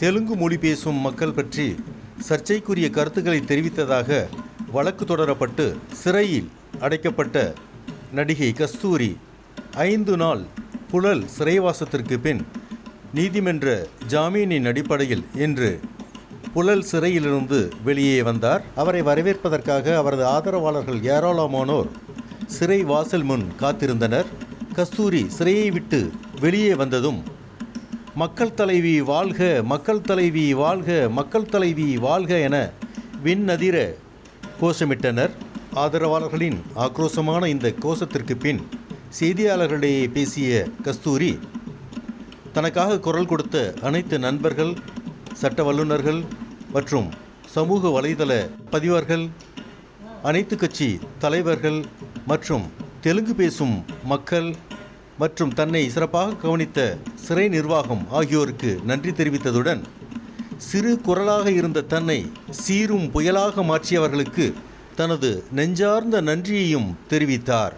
தெலுங்கு மொழி பேசும் மக்கள் பற்றி சர்ச்சைக்குரிய கருத்துக்களை தெரிவித்ததாக வழக்கு தொடரப்பட்டு சிறையில் அடைக்கப்பட்ட நடிகை கஸ்தூரி ஐந்து நாள் புழல் சிறைவாசத்திற்கு பின் நீதிமன்ற ஜாமீனின் அடிப்படையில் இன்று புழல் சிறையிலிருந்து வெளியே வந்தார். அவரை வரவேற்பதற்காக அவரது ஆதரவாளர்கள் ஏராளமானோர் சிறை வாசல் முன் காத்திருந்தனர். கஸ்தூரி சிறையை விட்டு வெளியே வந்ததும் மக்கள் தலைவி வாழ்க மக்கள் தலைவி வாழ்க மக்கள் தலைவி வாழ்க என விண்ணதிர கோஷமிட்டனர். ஆதரவாளர்களின் ஆக்ரோஷமான இந்த கோஷத்திற்கு பின் செய்தியாளர்களிடையே பேசிய கஸ்தூரி தனக்காக குரல் கொடுத்த அனைத்து நண்பர்கள் சட்ட வல்லுநர்கள் மற்றும் சமூக வலைதள பதிவர்கள் அனைத்து கட்சி தலைவர்கள் மற்றும் தெலுங்கு பேசும் மக்கள் மற்றும் தன்னை சிறப்பாக கவனித்த சிறை நிர்வாகம் ஆகியோருக்கு நன்றி தெரிவித்ததுடன் சிறு குரலாக இருந்த தன்னை சீரும் புயலாக மாற்றியவர்களுக்கு தனது நெஞ்சார்ந்த நன்றியையும் தெரிவித்தார்.